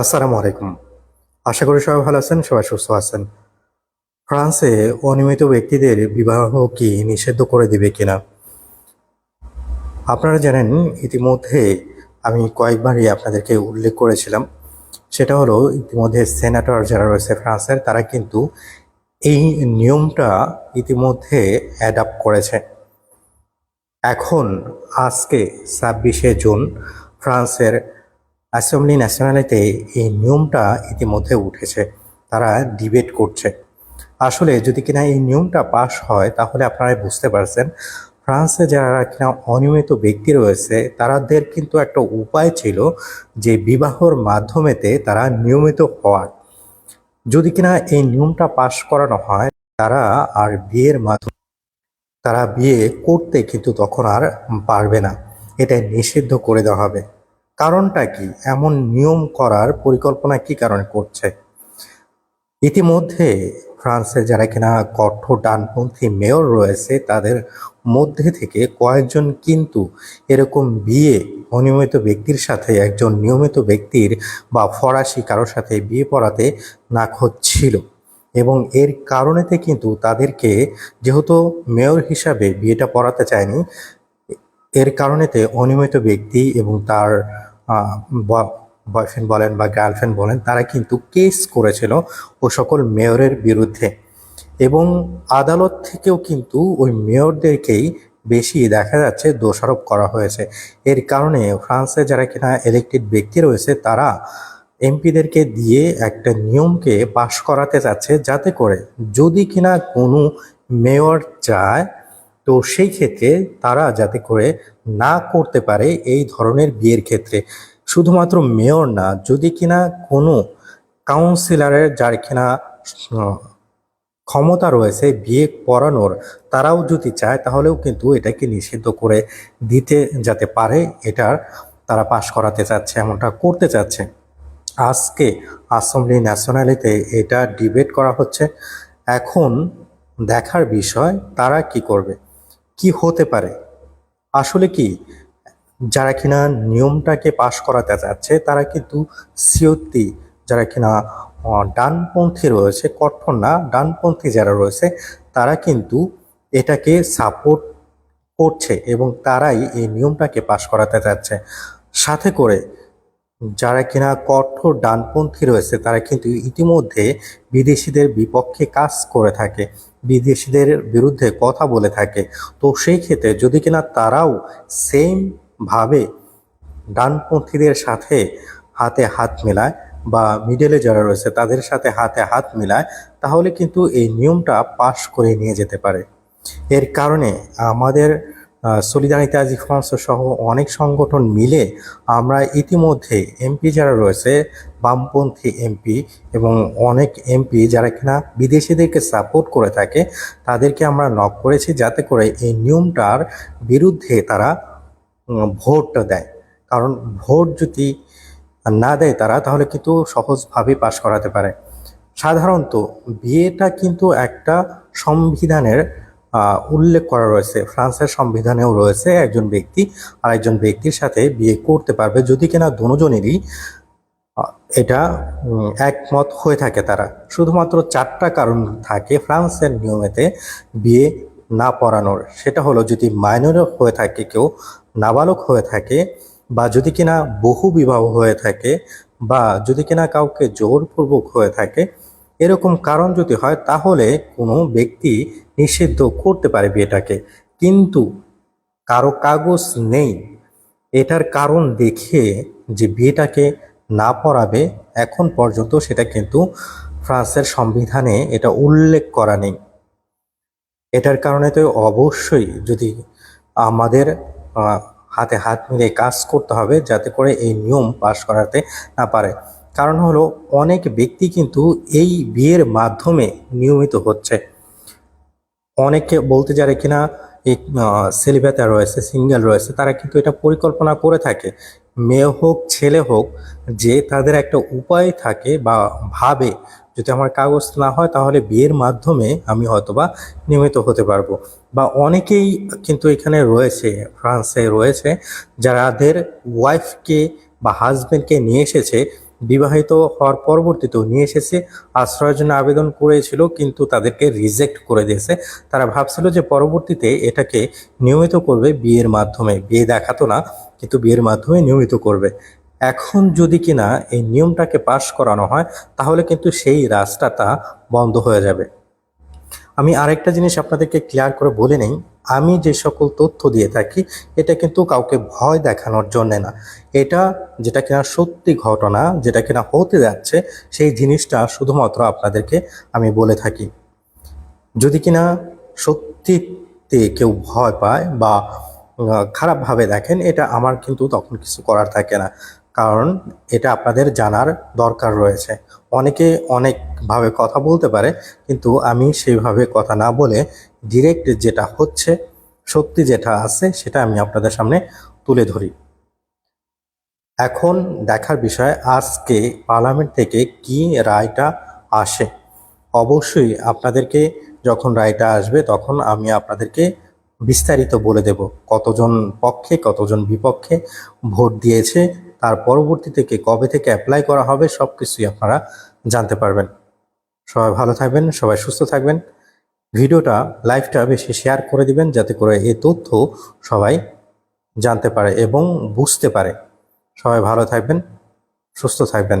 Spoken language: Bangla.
আসসালামু আলাইকুম। আশা করি সবাই ভালো আছেন, সবাই সুস্থ আছেন। ফ্রান্সে অনিয়মিত ব্যক্তিদের বিবাহ কি নিষিদ্ধ করে দিবে কিনা? আপনারা জানেন, ইতিমধ্যে আমি কয়েকবারই আপনাদেরকে উল্লেখ করেছিলাম। সেটা হলো, ইতিমধ্যে সেনেটর যারা রয়েছে ফ্রান্সের, তারা কিন্তু এই নিয়মটা ইতিমধ্যে অ্যাডাপ্ট করেছে। এখন, আজকে ছাব্বিশে জুন, ফ্রান্সের অ্যাসেম্বলি ন্যাশনালিতে এই নিয়মটা ইতিমধ্যে উঠেছে, তারা ডিবেট করছে। আসলে যদি কিনা এই নিয়মটা পাশ হয়, তাহলে আপনারা বুঝতে পারছেন, ফ্রান্সে যারা কিনা অনিয়মিত ব্যক্তি রয়েছে তাদের কিন্তু একটা উপায় ছিল যে বিবাহর মাধ্যমেতে তারা নিয়মিত হওয়ার। যদি কিনা এই নিয়মটা পাশ করানো হয়, তারা আর বিয়ের মাধ্যমে, তারা বিয়ে করতে কিন্তু তখন আর পারবে না। এটা নিষিদ্ধ করে দেওয়া হবে। কারণটা কি? এমন নিয়ম করার পরিকল্পনা কি কারণে করছে? ইতিমধ্যে ফ্রান্সে যারা কিনা কঠোর ডানপন্থী মেয়র রয়েছে, তাদের মধ্যে থেকে কয়েকজন কিন্তু এরকম বিয়ে, অনিয়মিত ব্যক্তির সাথে, একজন নিয়মিত ব্যক্তির বা ফরাসি কারোর সাথে বিয়ে পড়াতে নাখোঁজ ছিল। এবং এর কারণেতে কিন্তু তাদেরকে যেহেতু মেয়র হিসাবে বিয়েটা পড়াতে চায়নি, এর কারণেতে অনিয়মিত ব্যক্তি এবং তার বয়ফ্রেন্ড বলেন বা গার্লফ্রেন্ড বলেন, তারা কিন্তু কেস করেছিল ও সকল মেয়রের বিরুদ্ধে। এবং আদালত থেকেও কিন্তু ওই মেয়রদেরকেই বেশি দেখা যাচ্ছে, দোষারোপ করা হয়েছে। এর কারণে ফ্রান্সে যারা কিনা ইলেকটেড ব্যক্তি রয়েছে, তারা এমপিদেরকে দিয়ে একটা নিয়মকে পাশ করাতে চাচ্ছে যাতে করে যদি কিনা কোনো মেয়র চায় তো সেই ক্ষেত্রে তারা যাতে করে না করতে পারে এই ধরনের বিয়ের ক্ষেত্রে। শুধুমাত্র মেয়র না, যদি কিনা কোনো কাউন্সিলরের যার কিনা ক্ষমতা রয়েছে বিয়ে পড়ানোর তারাও যদি চায় তাহলেও কিন্তু এটাকে নিষিদ্ধ করে দিতে যাতে পারে এটার তারা পাশ করাতে চাচ্ছে, এমনটা করতে চাচ্ছে। আজকে অ্যাসেম্বলি ন্যাশনালিতে এটা ডিবেট করা হচ্ছে। এখন দেখার বিষয়, তারা কি করবে? কি হতে পারে? আসলে কি, যারা কিনা নিয়মটাকে পাশ করাতে চাচ্ছে, তারা কিন্তু সিওতি যারা কিনা ডানপন্থী রয়েছে, কঠোর না, ডানপন্থী যারা রয়েছে, তারা কিন্তু এটাকে সাপোর্ট করছে এবং তারাই এই নিয়মটাকে পাশ করাতে চাচ্ছে। সাথে করে যারা কিনা কঠোর ডানপন্থী রয়েছে, তারা কিন্তু ইতিমধ্যে বিদেশিদের বিপক্ষে কাজ করে থাকে, বিদেশিদের বিরুদ্ধে কথা বলে থাকে। তো সেই ক্ষেত্রে যদি কিনা তারাও সেম ভাবে ডানপন্থীদের সাথে হাতে হাত মেলায় বা মিডলে যারা রয়েছে, তাদের সাথে হাতে হাত মেলায়, তাহলে কিন্তু এই নিয়মটা পাশ করে নিয়ে যেতে পারে। এর কারণে আমাদের সলিদারিতা আজি ফ্রান্স সহ অনেক সংগঠন মিলে আমরা ইতিমধ্যে এমপি যারা রয়েছে, বামপন্থী এমপি এবং অনেক এমপি যারা কিনা বিদেশিদেরকে সাপোর্ট করে থাকে, তাদেরকে আমরা নক করেছি যাতে করে এই নিয়মটার বিরুদ্ধে তারা ভোটটা দেয়। কারণ ভোট যদি না দেয় তারা, তাহলে কিন্তু সহজভাবে পাশ করাতে পারে। সাধারণত বিয়েটা কিন্তু একটা সংবিধানের উল্লেখ করা রয়েছে। ফ্রান্সের সংবিধানেও রয়েছে একজন ব্যক্তি আর একজন ব্যক্তির সাথে বিয়ে করতে পারবে যদি কিনা দুজনেরই এটা একমত হয়ে থাকে তারা। শুধুমাত্র চারটা কারণ থাকে ফ্রান্সের নিয়মেতে বিয়ে না পড়ানোর। সেটা হলো যদি মাইনর হয়ে থাকে, কেউ নাবালক হয়ে থাকে বা যদি কিনা বহু বিবাহ হয়ে থাকে বা যদি কিনা কাউকে জোরপূর্বক হয়ে থাকে এরকম কারণ যদি হয়, তাহলে কোনো ব্যক্তি নিষিদ্ধ করতে পারে বিয়েটাকে। কিন্তু কারও কাগজ নেই। এটার কারণ দেখিয়ে যে বিয়েটাকে না পড়াবে, এখন পর্যন্ত সেটা কিন্তু ফ্রান্সের সংবিধানে এটা উল্লেখ করা নেই। এটার কারণে তো অবশ্যই যদি আমাদের হাতে হাত মিলিয়ে কাজ করতে হবে, যাতে করে এই নিয়ম পাশ করাতে না পারে। কারণ হলো অনেক ব্যক্তি কিন্তু এই বিয়ের মাধ্যমে নিয়মিত হচ্ছে। অনেকে বলতে যারা কিনা এই সেলিব্রেটার রয়েছে, সিঙ্গেল রয়েছে, তারা কিন্তু এটা পরিকল্পনা করে থাকে। মেয়ে হোক, ছেলে হোক, যে তাদের একটা উপায় থাকে বা ভাবে যদি আমার কাগজ না হয় তাহলে বিয়ের মাধ্যমে আমি হয়তোবা নিয়মিত হতে পারব। বা অনেকেই কিন্তু এখানে রয়েছে, ফ্রান্সে রয়েছে, যারাদের ওয়াইফকে বা হাজবেন্ডকে নিয়ে এসেছে বিবাহিত হওয়ার পরবর্তীতেও নিয়ে এসেছে, আশ্রয়ের জন্য আবেদন করেছিল, কিন্তু তাদেরকে রিজেক্ট করে দিয়েছে। তারা ভাবছিল যে পরবর্তীতে এটাকে নিয়মিত করবে বিয়ের মাধ্যমে। বিয়ে দেখাতো না, কিন্তু বিয়ের মাধ্যমে নিয়মিত করবে। এখন যদি কিনা এই নিয়মটাকে পাশ করানো হয়, তাহলে কিন্তু সেই রাস্তাটা বন্ধ হয়ে যাবে। আমি আরেকটা জিনিস আপনাদেরকে ক্লিয়ার করে বলে নেই। আমি যে সকল তথ্য দিয়ে থাকি, এটা কিন্তু কাউকে ভয় দেখানোর জন্যে না। এটা যেটা কিনা সত্যি ঘটনা, যেটা কিনা হতে যাচ্ছে, সেই জিনিসটা শুধুমাত্র আপনাদেরকে আমি বলে থাকি। যদি কিনা সত্যিতে কেউ ভয় পায় বা খারাপভাবে দেখেন, এটা আমার কিন্তু তখন কিছু করার থাকে না। কারণ এটা আপনাদের জানার দরকার রয়েছে। অনেকে অনেকভাবে কথা বলতে পারে, কিন্তু আমি সেইভাবে কথা না বলে ডিরেক্ট যেটা হচ্ছে, সত্যি যেটা আছে, সেটা আমি আপনাদের সামনে তুলে ধরি। এখন দেখার বিষয়, আজকে পার্লামেন্ট থেকে কি রায়টা আসে? অবশ্যই আপনাদেরকে যখন রায়টা আসবে, তখন আমি আপনাদেরকে বিস্তারিত বলে দেব। কতজন পক্ষে, কতজন বিপক্ষে ভোট দিয়েছে তার পরবর্তী থেকে কবে থেকে অ্যাপ্লাই করা হবে সব কিছুই আপনারা জানতে পারবেন। সবাই ভালো থাকবেন, সবাই সুস্থ থাকবেন। ভিডিওটা লাইভটা বেশি শেয়ার করে দিবেন যাতে করে এই তথ্য সবাই জানতে পারে এবং বুঝতে পারে। সবাই ভালো থাকবেন, সুস্থ থাকবেন।